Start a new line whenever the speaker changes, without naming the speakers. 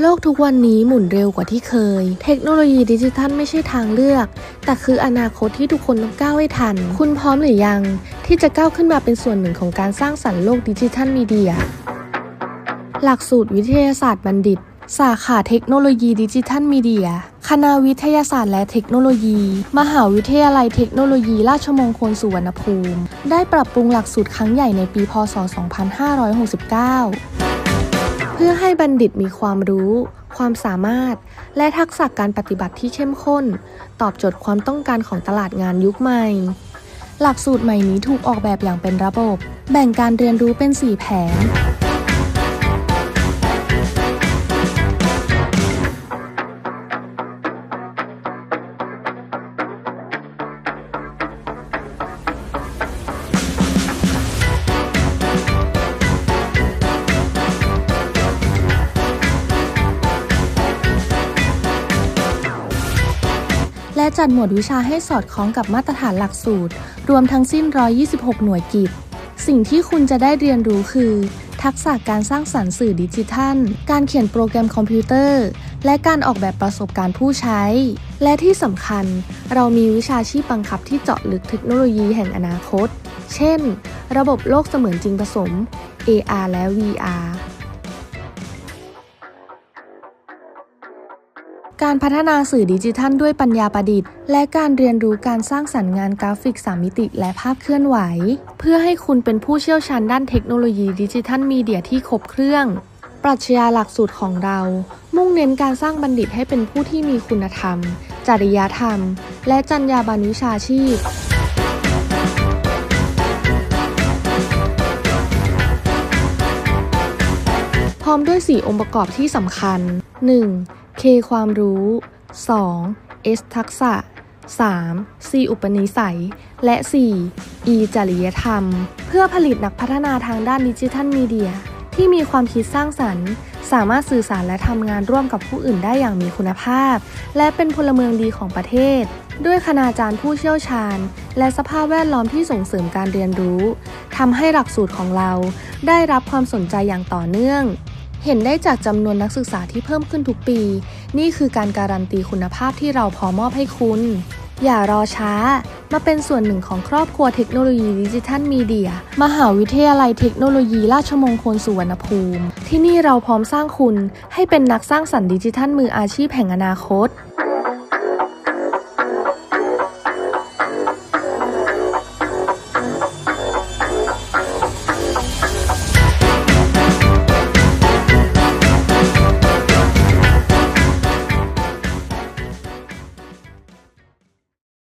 โลกทุกวันนี้หมุนเร็วกว่าที่เคย เทคโนโลยีดิจิทัลไม่ใช่ทางเลือก แต่คืออนาคตที่ทุกคนต้องก้าวให้ทัน คุณพร้อมหรือยัง ที่จะก้าวขึ้นมาเป็นส่วนหนึ่งของการสร้างสรรค์โลกดิจิทัลมีเดีย หลักสูตรวิทยาศาสตร์บัณฑิต สาขาเทคโนโลยีดิจิทัลมีเดีย คณะวิทยาศาสตร์และเทคโนโลยี มหาวิทยาลัยเทคโนโลยีราชมงคลสุวรรณภูมิ ได้ปรับปรุงหลักสูตรครั้งใหญ่ในปี พศ 2569 พื่อให้บัณฑิตมีความรู้ ความสามารถ และทักษะการปฏิบัติที่เข้มข้น ตอบโจทย์ความต้องการของตลาดงานยุคใหม่ หลักสูตรใหม่นี้ถูกออกแบบอย่างเป็นระบบ แบ่งการเรียนรู้เป็น 4 แผน และจัดหมวดวิชาให้สอดคล้องกับมาตรฐานหลักสูตร รวมทั้งสิ้น 126 หน่วยกิจ สิ่งที่คุณจะได้เรียนรู้คือ ทักษะการสร้างสรรค์สื่อดิจิทัล การเขียนโปรแกรมคอมพิวเตอร์ และการออกแบบประสบการณ์ผู้ใช้ และที่สำคัญ เรามีวิชาชีพบังคับที่เจาะลึกเทคโนโลยีแห่งอนาคต เช่น ระบบโลกเสมือนจริงผสม AR และ VR การพัฒนาสื่อดิจิทัลด้วยปัญญาประดิษฐ์ และการเรียนรู้การสร้างสรรค์งานกราฟิก 3 มิติ และภาพเคลื่อนไหว เพื่อให้คุณเป็นผู้เชี่ยวชาญด้านเทคโนโลยีดิจิทัลมีเดียที่ครบเครื่อง ปรัชญาหลักสูตรของเรา มุ่งเน้นการสร้างบัณฑิตให้เป็นผู้ที่มีคุณธรรม จริยธรรม และจรรยาบรรณวิชาชีพพร้อมด้วย 4 องค์ประกอบที่สำคัญ 1. K ความรู้ 2. S ทักษะ 3. C อุปนิสัย และ 4. E จริยธรรม เพื่อผลิตนักพัฒนาทางด้านดิจิทัลมีเดีย ที่มีความคิดสร้างสรรค์ สามารถสื่อสารและทำงานร่วมกับผู้อื่นได้อย่างมีคุณภาพ และเป็นพลเมืองดีของประเทศ ด้วยคณาจารย์ผู้เชี่ยวชาญ และสภาพแวดล้อมที่ส่งเสริมการเรียนรู้ทำให้หลักสูตรของเราได้รับความสนใจอย่างต่อเนื่อง เห็นได้จากจำนวนนักศึกษาที่เพิ่มขึ้นทุกปี นี่คือการการันตีคุณภาพที่เราพอมอบให้คุณ อย่ารอช้า มาเป็นส่วนหนึ่งของครอบครัวเทคโนโลยีดิจิทัลมีเดีย มหาวิทยาลัยเทคโนโลยีราชมงคลสุวรรณภูมิ ที่นี่เราพร้อมสร้างคุณให้เป็นนักสร้างสรรค์ดิจิทัลมืออาชีพแห่งอนาคต